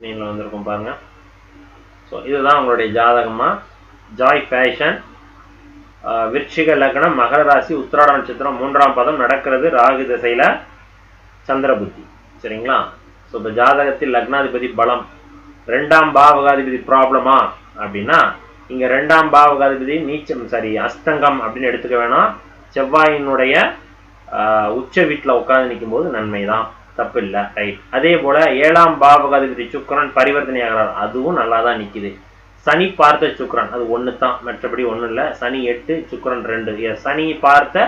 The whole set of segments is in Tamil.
நீங்கள் வந்திருக்கும் பாருங்க. ஸோ இதுதான் உங்களுடைய ஜாதகமா? ஜாய் ஃபேஷன் விருட்சிக லக்னம் மகர ராசி உத்திராட நட்சத்திரம் மூன்றாம் பதம் நடக்கிறது ராகு திசையில் சந்திர புத்தி. சரிங்களா? ஸோ இந்த ஜாதகத்தில் லக்னாதிபதி பலம். ரெண்டாம் பாவகாதிபதி ப்ராப்ளமா அப்படின்னா இங்க ரெண்டாம் பாவகாதிபதி நீச்சம் சாரி அஸ்தங்கம் அப்படின்னு எடுத்துக்க வேணாம். செவ்வாயினுடைய ஆஹ், உச்ச வீட்டில் உட்கார்ந்து நிற்கும் போது நன்மை தான் தப்பு இல்லை ரைட் அதே போல ஏழாம் பாவகாதிபதி சுக்கரன் பரிவர்த்தனை ஆகிறார் அதுவும் நல்லா தான் நிற்கிது சனி பார்த்த சுக்கரன். அது ஒன்று தான் மற்றபடி ஒன்றும் இல்லை. சனி எட்டு சுக்கரன் ரெண்டு. சனி பார்த்த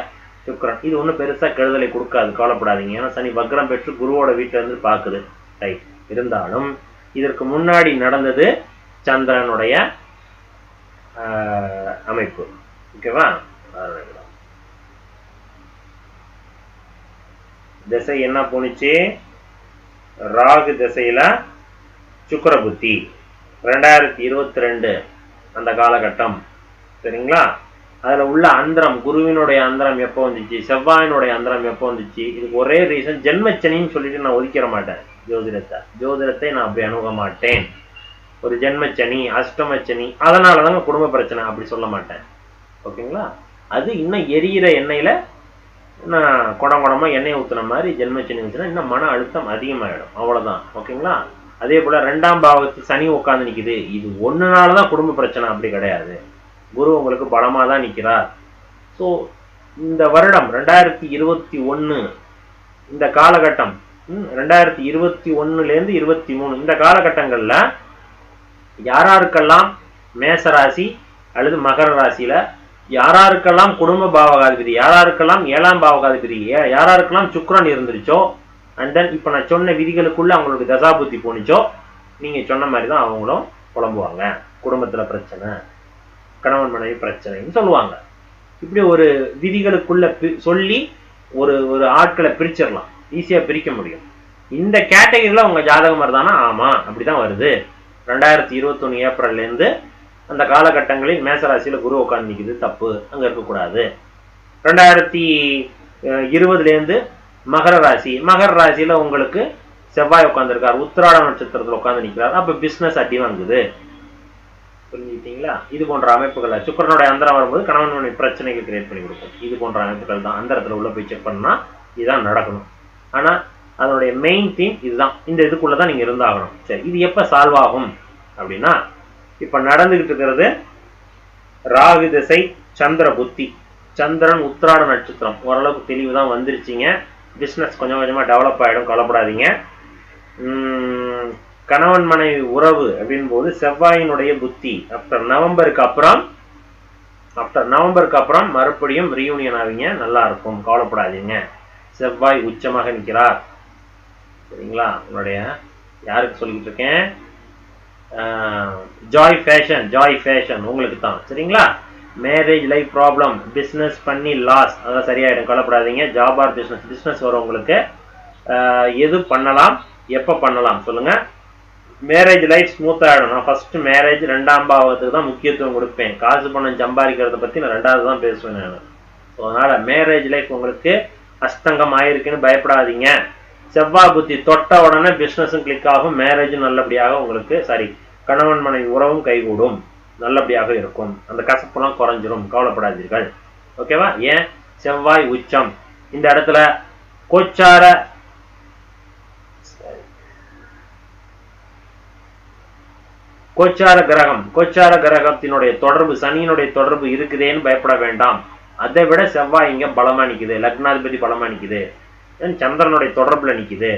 சுக்கரன். இது ஒன்றும் பெருசாக கெடுதலை கொடுக்காது. கவலைப்படாதீங்க. ஏன்னா சனி வக்ரம் பெற்று குருவோட வீட்டில் இருந்து பார்க்குது. ரைட் இருந்தாலும் இதற்கு முன்னாடி நடந்தது சந்திரனுடைய அமைப்பு. ஓகேவா? திசை என்ன போணுச்சு? ராகு திசையில சுக்கிர புத்தி. ரெண்டாயிரத்தி இருபத்தி ரெண்டு அந்த காலகட்டம். சரிங்களா? அதில் உள்ள அந்தரம் குருவினுடைய அந்தரம் எப்போ வந்துச்சு? செவ்வாயினுடைய அந்தரம் எப்போ வந்துச்சு? இதுக்கு ஒரே ரீசன் ஜென்மச்சனின்னு சொல்லிட்டு நான் ஒதுக்கிற மாட்டேன். ஜோதிடத்தை. ஜோதிடத்தை நான் அப்படி அணுக மாட்டேன். ஒரு ஜென்மச்சனி அஷ்டமச்சனி அதனால தாங்க குடும்ப பிரச்சனை அப்படி சொல்ல மாட்டேன். ஓகேங்களா? அது இன்னும் எரியிற எண்ணெயில இன்னும் குடம் குடமாக எண்ணெய் ஊற்றுன மாதிரி ஜென்மச்சனி ஊத்துனா இன்னும் மன அழுத்தம் அதிகமாயிடும். அவ்வளவுதான். ஓகேங்களா? அதே போல ரெண்டாம் பாவத்து சனி உட்காந்து நிக்குது. இது ஒன்றுனால தான் குடும்ப பிரச்சனை அப்படி கிடையாது. குரு உங்களுக்கு பலமாக தான் நிற்கிறார் ஸோ இந்த வருடம் ரெண்டாயிரத்தி இருபத்தி ஒண்ணு இந்த காலகட்டம் ரெண்டாயிரத்தி இருபத்தி ஒன்றுலேருந்து இருபத்தி மூணு இந்த காலகட்டங்கள்ல யாராருக்கெல்லாம் மேச ராசி அல்லது மகர ராசியில யாராருக்கெல்லாம் குடும்ப பாவகாதிபதி யாராருக்கெல்லாம் ஏழாம் பாவகாதிபதி யாராருக்கெல்லாம் சுக்ரன் இருந்துருச்சோ அண்ட் தென் இப்போ நான் சொன்ன விதிகளுக்குள்ள அவங்களுக்கு தசாபுத்தி போனிச்சோ நீங்கள் சொன்ன மாதிரி தான் அவங்களும் புலம்புவாங்க. குடும்பத்தில் பிரச்சனை கணவன் மனைவி பிரச்சனைன்னு சொல்லுவாங்க. இப்படி ஒரு விதிகளுக்குள்ள பி- சொல்லி ஒரு ஒரு ஆட்களை பிரிச்சிடலாம். ஈஸியாக பிரிக்க முடியும். இந்த கேட்டகரியில் உங்க ஜாதகம் வருதானா அப்படி தான் வருது. ரெண்டாயிரத்தி இருபத்தொன்று ஏப்ரல்லேருந்து அந்த காலகட்டங்களில் மேசராசியில் குரு உட்காந்து நிக்குது. தப்பு. அங்க இருக்கக்கூடாது. ரெண்டாயிரத்தி இருபதுலேருந்து இருபதுல இருந்து மகர ராசி. மகர ராசியில் உங்களுக்கு செவ்வாய் உட்காந்துருக்கார் உத்திராட நட்சத்திரத்துல உட்காந்து நிற்கிறார் அப்ப பிஸ்னஸ் அடி வாங்குது. புரிஞ்சுக்கிட்டீங்களா? இது போன்ற அமைப்புகள் சுக்கரனுடைய அந்தரம் வரும்போது கணவன் மனைவி பிரச்சனைகள் கிரியேட் பண்ணி கொடுக்கும். இது போன்ற அமைப்புகள் தான். அந்தரத்துல உள்ள போய் செக் பண்ணால் இதுதான் நடக்கணும். ஆனா அதனுடைய மெயின் தீம் இதுதான். இந்த இதுக்குள்ளே தான் நீங்க இருந்தாகணும். சரி இது எப்ப சால்வ் ஆகும்? அப்படின்னா இப்ப நடந்துகிட்டு இருக்கிறது ராகு திசை சந்திர புத்தி. சந்திரன் உத்திராட நட்சத்திரம். ஓரளவுக்கு தெளிவு தான் வந்துருச்சுங்க. பிஸ்னஸ் கொஞ்சம் கொஞ்சமாக டெவலப் ஆகிடும் கவலைப்படாதீங்க. கணவன் மனைவி உறவு அப்படின் போது செவ்வாயினுடைய புத்தி. ஆஃப்டர் நவம்பருக்கு அப்புறம் ஆஃப்டர் நவம்பருக்கு அப்புறம் மறுபடியும் ரீயூனியன் ஆவீங்க நல்லா இருக்கும் கவலைப்படாதீங்க. செவ்வாய் உச்சமாக நிற்கிறார். சரிங்களா? உன்னுடைய யாருக்கு சொல்லிக்கிட்டு இருக்கேன்? ஜாய் ஃபேஷன் ஜாய் ஃபேஷன் உங்களுக்கு தான் சரிங்களா? மேரேஜ் லைஃப் ப்ராப்ளம் பிஸ்னஸ் பண்ணி லாஸ் அதெல்லாம் சரியாயிடும். கவலைப்படாதீங்க. ஜாப் ஆர் பிஸ்னஸ் பிஸ்னஸ் வரும் உங்களுக்கு. எது பண்ணலாம் எப்போ பண்ணலாம் சொல்லுங்கள் மேரேஜ் லைஃப் ஸ்மூத் ஆகிடும் நான் ஃபர்ஸ்ட் மேரேஜ் ரெண்டாம் பாவத்துக்கு தான் முக்கியத்துவம் கொடுப்பேன். காசு பணம் சம்பாதிக்கிறத பற்றி நான் ரெண்டாவது தான் பேசுவேன் நான். ஸோ அதனால் மேரேஜ் லைஃப் உங்களுக்கு அஸ்தங்கம் ஆயிருக்குன்னு பயப்படாதீங்க. செவ்வாய் புத்தி தொட்ட உடனே பிஸ்னஸும் கிளிக் ஆகும். மேரேஜும் நல்லபடியாக உங்களுக்கு சாரி கணவன் மனைவி உறவும் கைகூடும். நல்லபடியாக இருக்கும். அந்த கசப்புலாம் குறைஞ்சிரும். கவலைப்படாதீர்கள். ஓகேவா ஏன்? செவ்வாய் உச்சம். இந்த இடத்துல கோச்சார கோச்சார கிரகம் கோச்சார கிரகத்தினுடைய தொடர்பு சனியினுடைய தொடர்பு இருக்குதேன்னு பயப்பட வேண்டாம். அதை விட செவ்வாய் இங்க பலமா நிக்குது. லக்னாதிபதி பலமா நிக்குது. தென் சந்திரனுடைய தொடர்பில் நிற்கிது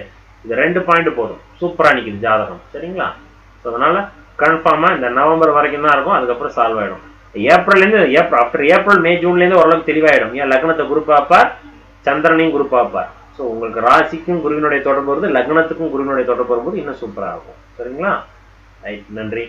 இது ரெண்டு பாயிண்ட் போதும். சூப்பராக நிற்கிது ஜாதகம். சரிங்களா? ஸோ அதனால் கன்ஃபார்மாக இந்த நவம்பர் வரைக்கும் தான் இருக்கும். அதுக்கப்புறம் சால்வ் ஆகிடும் ஏப்ரல்லேருந்து ஏப்ரல் ஆஃப்டர் ஏப்ரல் மே ஜூன்லேருந்து ஓரளவுக்கு தெளிவாயிடும். ஏன்? லக்னத்தை குரு பார்ப்பார் சந்திரனையும் குரு பார்ப்பார். ஸோ உங்களுக்கு ராசிக்கும் குருவினுடைய தொடர்பு வருது லக்னத்துக்கும் குருவினுடைய தொடர்பு வரும்போது இன்னும் சூப்பராக இருக்கும். சரிங்களா? ரைட் நன்றி.